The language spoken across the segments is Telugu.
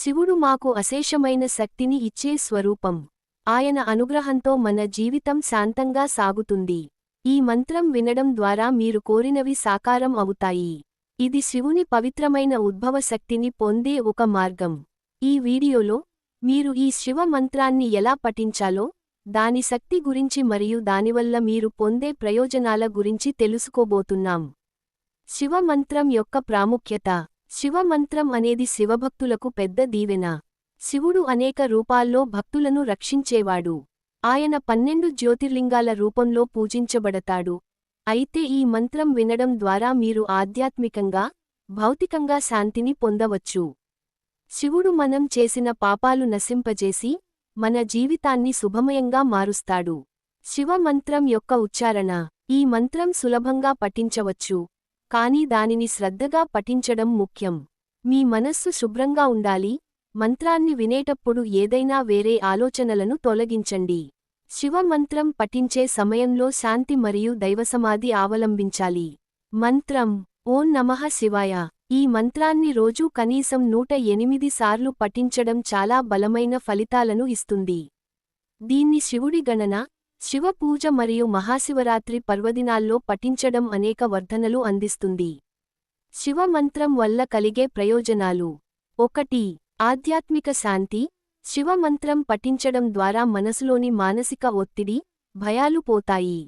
శివుడు మాకు అశేషమైన శక్తిని ఇచ్చే స్వరూపం. ఆయన అనుగ్రహంతో మన జీవితం శాంతంగా సాగుతుంది. ఈ మంత్రం వినడం ద్వారా మీరు కోరినవి సాకారం అవుతాయి. ఇది శివుని పవిత్రమైన ఉద్భవ శక్తిని పొందే ఒక మార్గం. ఈ వీడియోలో మీరు ఈ శివ మంత్రాన్ని ఎలా పఠించాలో దాని శక్తి గురించి మరియు దానివల్ల మీరు పొందే ప్రయోజనాల గురించి తెలుసుకోబోతున్నాం. శివ మంత్రం యొక్క ప్రాముఖ్యత. శివమంత్రం అనేది శివభక్తులకు పెద్ద దీవెన. శివుడు అనేక రూపాల్లో భక్తులను రక్షించేవాడు. ఆయన పన్నెండు జ్యోతిర్లింగాల రూపంలో పూజించబడతాడు. అయితే ఈ మంత్రం వినడం ద్వారా మీరు ఆధ్యాత్మికంగా భౌతికంగా శాంతిని పొందవచ్చు. శివుడు మనం చేసిన పాపాలు నశింపజేసి మన జీవితాన్ని శుభమయంగా మారుస్తాడు. శివ మంత్రం యొక్క ఉచ్చారణ. ఈ మంత్రం సులభంగా పఠించవచ్చు. కానీ దానిని శ్రద్ధగా పఠించడం ముఖ్యం. మీ మనస్సు శుభ్రంగా ఉండాలి. మంత్రాన్ని వినేటప్పుడు ఏదైనా వేరే ఆలోచనలను తొలగించండి. శివ మంత్రం పఠించే సమయంలో శాంతి మరియు దైవసమాధి అవలంబించాలి. మంత్రం ఓం నమః శివాయ. ఈ మంత్రాన్ని రోజూ కనీసం నూట ఎనిమిది సార్లు పఠించడం చాలా బలమైన ఫలితాలను ఇస్తుంది. దీన్ని శివుడి గణన శివ పూజ మరియు మహాశివరాత్రి పర్వదినాల్లో పఠించడం అనేక వర్ధనలు అందిస్తుంది. శివ మంత్రం వల్ల కలిగే ప్రయోజనాలు. ఒకటి ఆధ్యాత్మిక శాంతి. శివ మంత్రం పఠించడం ద్వారా మనసులోని మానసిక ఒత్తిడి భయాలు పోతాయి.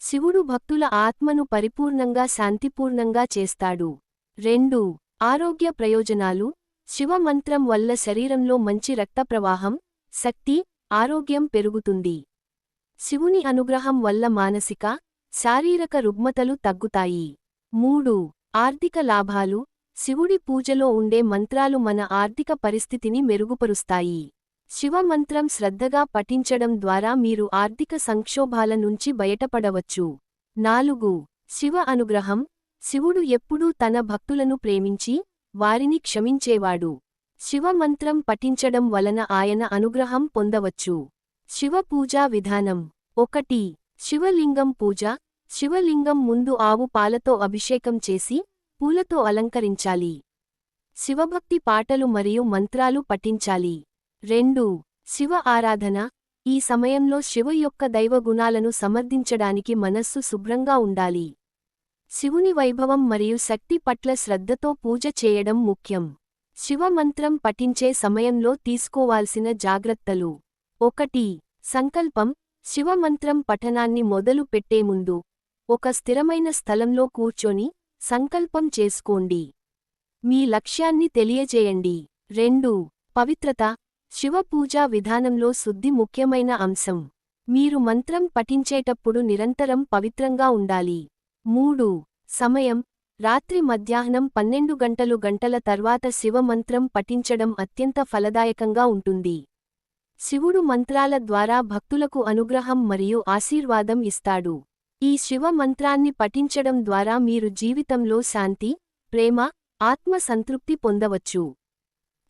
శివుడు భక్తుల ఆత్మను పరిపూర్ణంగా శాంతిపూర్ణంగా చేస్తాడు. రెండు ఆరోగ్య ప్రయోజనాలు. శివ మంత్రం వల్ల శరీరంలో మంచి రక్త ప్రవాహం శక్తి ఆరోగ్యం పెరుగుతుంది. శివుని అనుగ్రహం వల్ల మానసిక శారీరక రుగ్మతలు తగ్గుతాయి. మూడు ఆర్థిక లాభాలు. శివుడి పూజలో ఉండే మంత్రాలు మన ఆర్థిక పరిస్థితిని మెరుగుపరుస్తాయి. శివ మంత్రం శ్రద్ధగా పఠించడం ద్వారా మీరు ఆర్థిక సంక్షోభాల నుంచి బయటపడవచ్చు. నాలుగు శివ అనుగ్రహం. శివుడు ఎప్పుడూ తన భక్తులను ప్రేమించి వారిని క్షమించేవాడు. శివమంత్రం పఠించడం వలన ఆయన అనుగ్రహం పొందవచ్చు. శివ పూజా విధానం. ఒకటి శివలింగం పూజ. శివలింగం ముందు ఆవు పాలతో అభిషేకం చేసి పూలతో అలంకరించాలి. శివభక్తి పాటలు మరియు మంత్రాలు పఠించాలి. రెండు శివ ఆరాధన. ఈ సమయంలో శివ యొక్క దైవగుణాలను సమర్థించడానికి మనస్సు శుభ్రంగా ఉండాలి. శివుని వైభవం మరియు శక్తి పట్ల శ్రద్ధతో పూజ చేయడం ముఖ్యం. శివ మంత్రం పఠించే సమయంలో తీసుకోవాల్సిన జాగ్రత్తలు. ఒకటి సంకల్పం శివమంత్రం పఠనాన్ని మొదలు పెట్టే ముందు ఒక స్థిరమైన స్థలంలో కూర్చొని సంకల్పం చేసుకోండి. మీ లక్ష్యాన్ని తెలియజేయండి రెండు పవిత్రత శివ పూజా విధానంలో శుద్ధి ముఖ్యమైన అంశం. మీరు మంత్రం పఠించేటప్పుడు నిరంతరం పవిత్రంగా ఉండాలి. మూడు సమయం రాత్రి మధ్యాహ్నం పన్నెండు గంటలు గంటల తర్వాత శివమంత్రం పఠించడం అత్యంత ఫలదాయకంగా ఉంటుంది. శివుడు మంత్రాల ద్వారా భక్తులకు అనుగ్రహం మరియు ఆశీర్వాదం ఇస్తాడు. ఈ శివ మంత్రాన్ని పఠించడం ద్వారా మీరు జీవితంలో శాంతి ప్రేమ ఆత్మ సంతృప్తి పొందవచ్చు.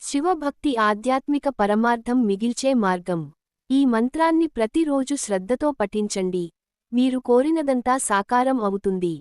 శివభక్తి ఆధ్యాత్మిక పరమార్థం మిగిల్చే మార్గం. ఈ మంత్రాన్ని ప్రతిరోజు శ్రద్ధతో పఠించండి. మీరు కోరినదంతా సాకారం అవుతుంది.